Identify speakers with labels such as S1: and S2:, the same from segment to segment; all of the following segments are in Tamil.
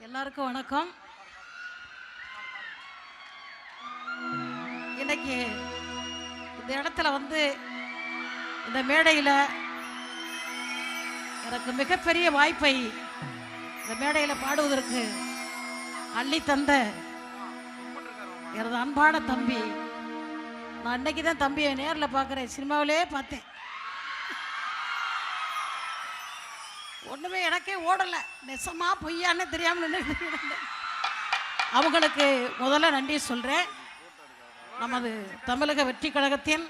S1: எல்லாருக்கும் வணக்கம். இன்னைக்கு இந்த இடத்துல வந்து இந்த மேடையில் எனக்கு மிகப்பெரிய வாய்ப்பை இந்த மேடையில் பாடுவதற்கு அள்ளி தந்த எனது அன்பான தம்பி. நான் அன்னைக்கு தான் தம்பியை நேரில் பார்க்குறேன் சினிமாவிலே பார்த்தேன். ஒன்றுமே எனக்கே ஓடலை. நெசமா பொய்யான்னு தெரியாமல் அவங்களுக்கு முதல்ல நன்றி சொல்கிறேன் நமது தமிழக வெற்றி கழகத்தின்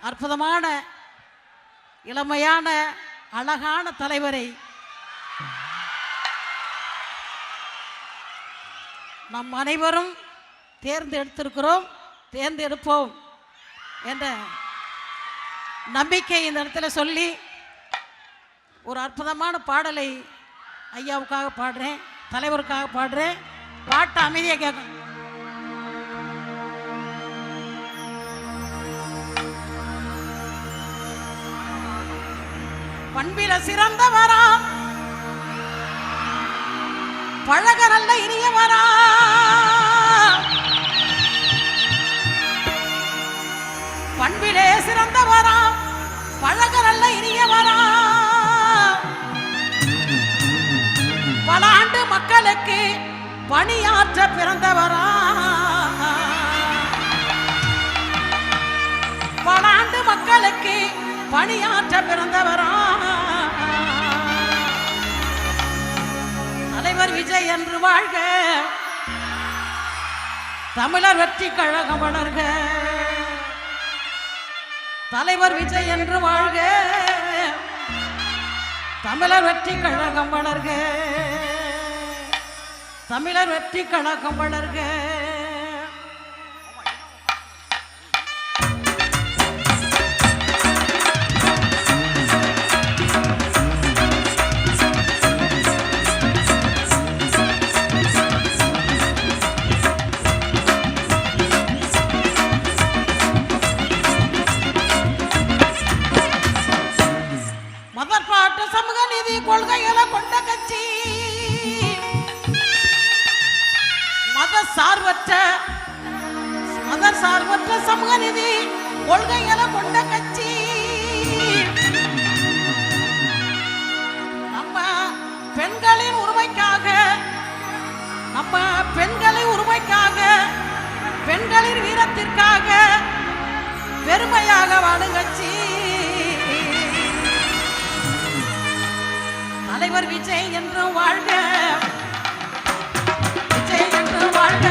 S1: அற்புதமான இளமையான அழகான தலைவரை நம் அனைவரும் தேர்ந்தெடுத்திருக்கிறோம் தேர்ந்தெடுப்போம் என்ற நம்பிக்கை இந்த இடத்துல சொல்லி ஒரு அற்புதமான பாடலை ஐயாவுக்காக பாடுறேன் தலைவருக்காக பாடுறேன். பாட்டை அமைதியாக கேட்கும். பண்பில சிறந்தவராம் பழக நல்ல இனியவரா பணியாற்ற பிறந்தவரா. பல ஆண்டு மக்களுக்கு பணியாற்ற பிறந்தவரா. தலைவர் விஜய் என்று வாழ்க. தமிழர் வெற்றி கழகம் வளர்க. தலைவர் விஜய் என்று வாழ்க. தமிழர் வெற்றி கழகம் வளர்க. தமிழர் வெற்றி கழகம் வளர்க. தேசத்திற்காக பெருமையாக வாழுங்கச்சி. தலைவர் விஜய் என்றும் வாழ்க. விஜய் என்றும் வாழ்க.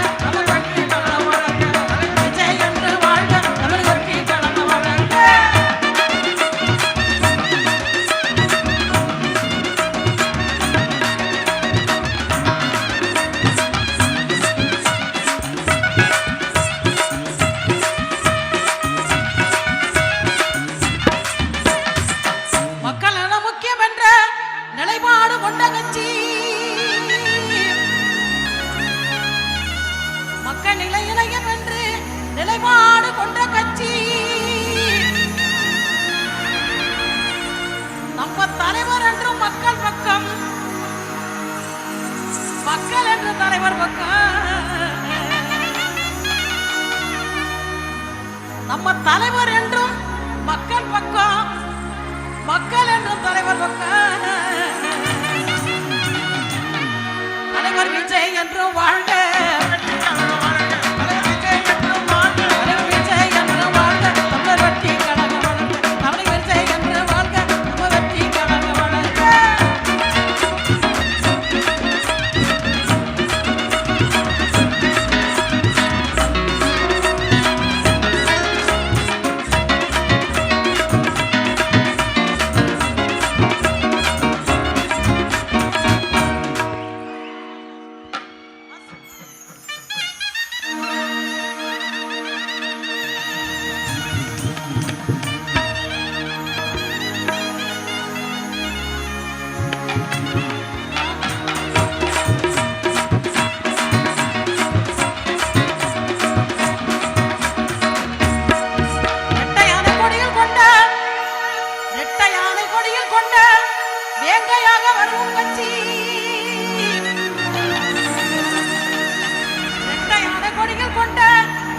S1: கொண்ட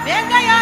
S1: வேங்கையா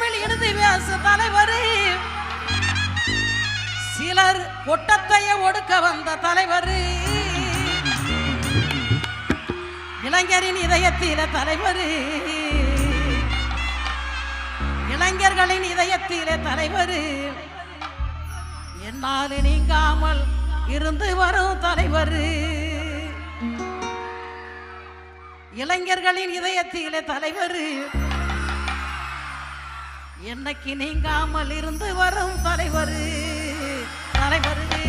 S1: தமிழ் இனிது பேசு தலைவர். சிலர் ஒட்டத்தைய ஒடுக்க வந்த தலைவர். இளைஞரின் இதயத்தில தலைவர். இளைஞர்களின் இதயத்திலே தலைவர். என்னால் நீங்காமல் இருந்து வரும் தலைவர். இளைஞர்களின் இதயத்திலே தலைவர். என்னைக்கு நீங்காமல் இருந்து வரும் தலைவர் தலைவர்.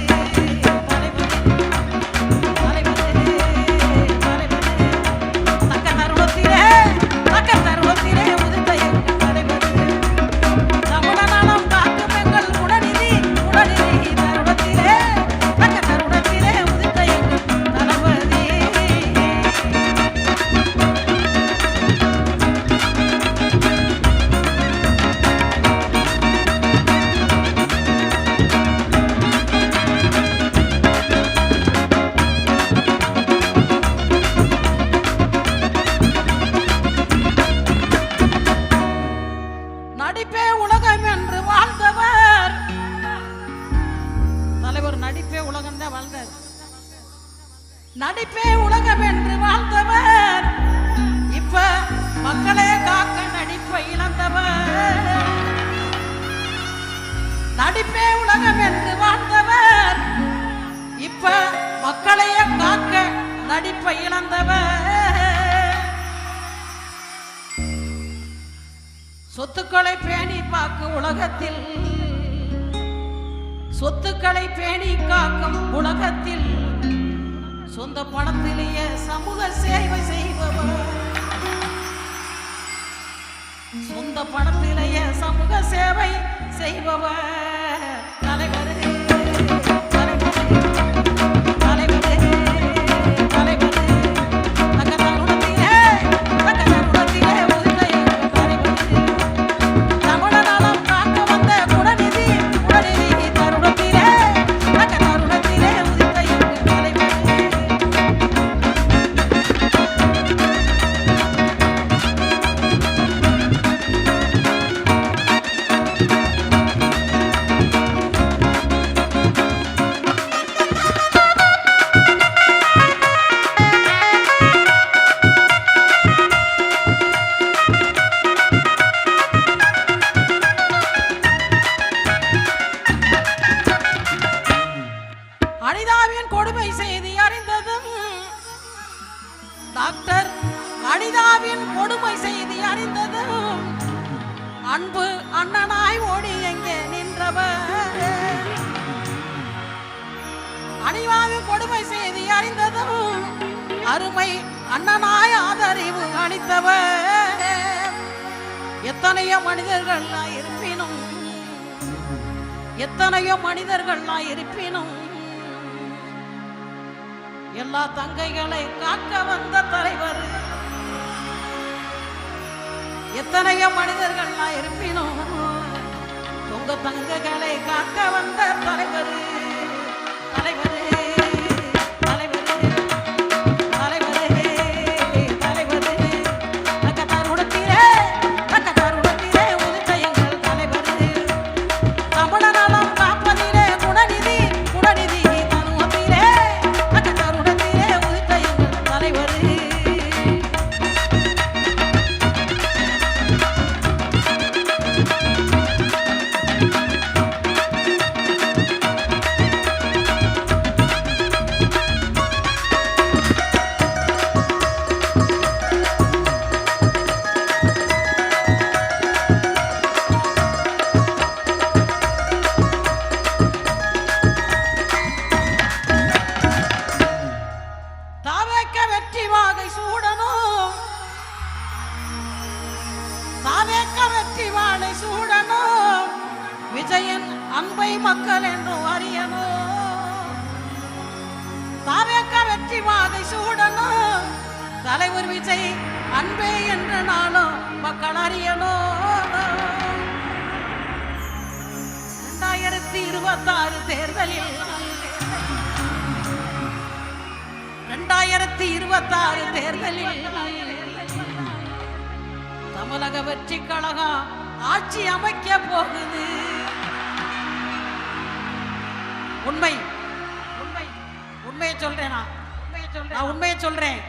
S1: நடிப்பே உலகம் என்று வாழ்ந்தவர். இப்ப மக்களே காக்க நடிப்பை இழந்தவர். நடிப்பே உலகம் என்று வாழ்ந்தவர். இப்ப மக்களையே காக்க நடிப்பை இழந்தவர். சொத்துக்களை பேணி பார்க்கும் உலகத்தில். சொத்துக்களை பேணி காக்கும் உலகத்தில். சொந்த பணத்திலேயே சமூக சேவை செய்பவர். சொந்த பணத்திலேயே சமூக சேவை செய்பவர். அண்ணனாய் ஆதரவு அளித்தவர். எத்தனையோ மனிதர்கள் இருப்பினும் எத்தனையோ மனிதர்கள் இருப்பினும் எல்லா தங்கைகளை காக்க வந்த தலைவர். எத்தனையோ மனிதர்கள் இருப்பினும் உங்க தங்கைகளை காக்க வந்த தலைவர் தலைவர். தலைவர் விஜய் அன்பே என்ற நாளும் மக்கள் அறியணும் ரெண்டாயிரத்தி இருபத்தாறு தேர்தலில் ரெண்டாயிரத்தி இருபத்தாறு தேர்தலில் தமிழக வெற்றி கழகம் ஆட்சி அமைக்க போகுது. உண்மை உண்மை உண்மையை சொல்றேன் நான் உண்மையை சொல்றேன்.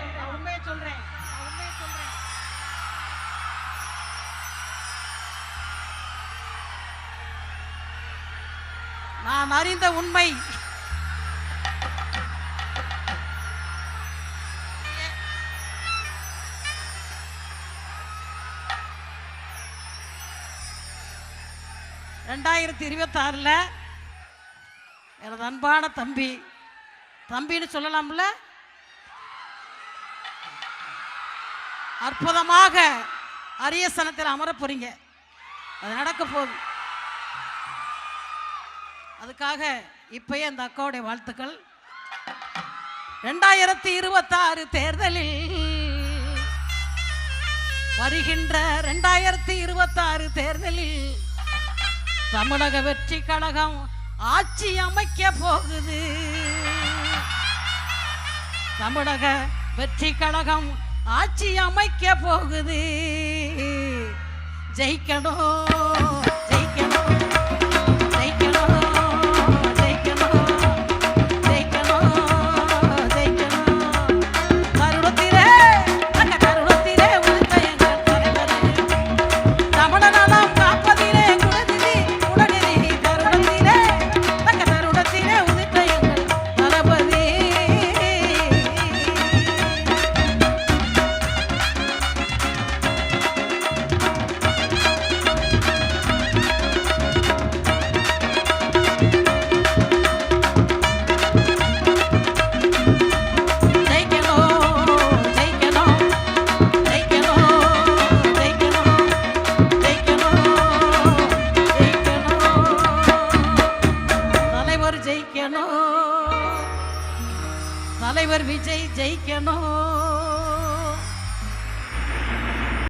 S1: நான் அறிந்த உண்மை. ரெண்டாயிரத்தி இருபத்தாறில் எனது அன்பான தம்பி. தம்பின்னு சொல்லலாம்ல? அற்புதமாக அரியசனத்தில் அமர போறீங்க. அது நடக்க போகுது. அதுக்காக இப்பயே அந்த அக்காவுடைய வாழ்த்துக்கள். ரெண்டாயிரத்தி இருபத்தாறு தேர்தலில் வருகின்ற ரெண்டாயிரத்தி இருபத்தாறு தேர்தலில் தமிழக வெற்றி கழகம் ஆட்சி அமைக்க போகுது. தமிழக வெற்றி கழகம் ஆட்சி அமைக்க போகுது. ஜெயிக்கணும் ஜெயிக்கணும்.